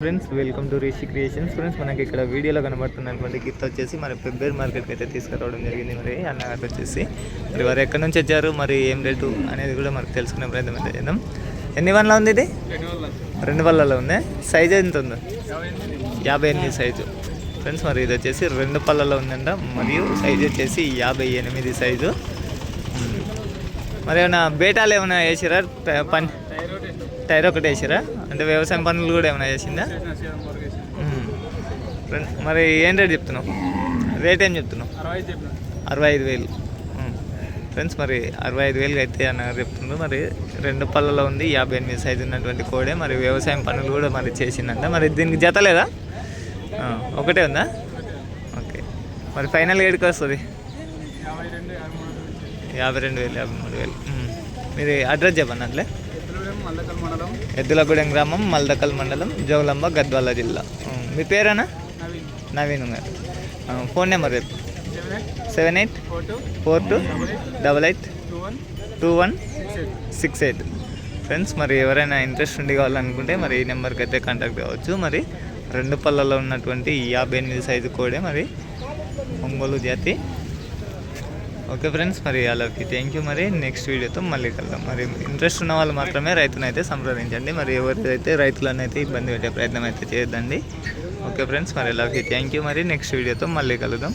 Friends welcome to Rishi creations friends మనకి ఇక్కడ వీడియోలో కనబడుతున్నటువంటి గిఫ్ట్ వచ్చేసి మరి ఫిబ్రవరి మార్కెట్కి అయితే తీసుకురావడం జరిగింది మరి. అన్నగారికి వచ్చేసి మరి వారు ఎక్కడి నుంచి వచ్చారు మరి ఏం రేటు అనేది కూడా మనకు తెలుసుకునే ప్రయత్నం అయితే చేద్దాం. ఎన్ని వన్లో ఉంది ఇది? రెండు వల్లలో ఉంది? సైజ్ ఎంత ఉంది? యాభై ఎనిమిది సైజు ఫ్రెండ్స్ మరి ఇది వచ్చేసి రెండు పళ్ళలో ఉందంట. మరియు సైజ్ వచ్చేసి యాభై ఎనిమిది సైజు మరి ఏమైనా బేటాలు ఏమైనా వేసిరా? పని టైర్ ఒకటి వేసిరా? అంటే వ్యవసాయం పనులు కూడా ఏమైనా చేసిందా? మరి ఏం రేట్ చెప్తున్నావు? రేట్ ఏం చెప్తున్నావు? అరవై ఐదు వేలు. ఫ్రెండ్స్ మరి అరవై ఐదు వేలు అయితే అన్న చెప్తున్నారు మరి రెండు పళ్ళలో ఉంది యాభై ఎనిమిది సైజు ఉన్నటువంటి కోడే. మరి వ్యవసాయం పనులు కూడా మరి చేసిందంట. మరి దీనికి జత లేదా? ఒకటే ఉందా? ఓకే. మరి ఫైనల్ ఏడుకి వస్తుంది? యాభై రెండు వేలు. యాభై మూడు వేలు. మీరు అడ్రస్ చెప్పండి అట్లే ఎద్దులగూడెం గ్రామం మల్దకల్ మండలం జోగులంబ గద్వాల జిల్లా. మీ పేరేనా? నవీన్. గారు. ఫోన్ నెంబర్ చెప్పు. Seven eight four two double eight two one six eight. Friends మరి ఎవరైనా ఇంట్రెస్ట్ ఉండి కావాలనుకుంటే మరి ఈ నెంబర్కి అయితే కాంటాక్ట్ కావచ్చు. మరి రెండు పళ్ళలో ఉన్నటువంటి ఈ యాభై ఎనిమిది సైజు కోడే మరి ఒంగోలు జాతి. ఓకే ఫ్రెండ్స్ మరి అలాకి థ్యాంక్ యూ మరి నెక్స్ట్ వీడియోతో మళ్ళీ కలుద్దాం. మరి ఇంట్రెస్ట్ ఉన్న వాళ్ళు మాత్రమే రైతునైతే సంప్రదించండి. మరి ఎవరైతే రైతులను అయితే ఇబ్బంది పెట్టే ప్రయత్నం అయితే చేయొద్దండి. ఓకే ఫ్రెండ్స్ మరి అలాకి థ్యాంక్ యూ మరి నెక్స్ట్ వీడియోతో మళ్ళీ కలుద్దాం.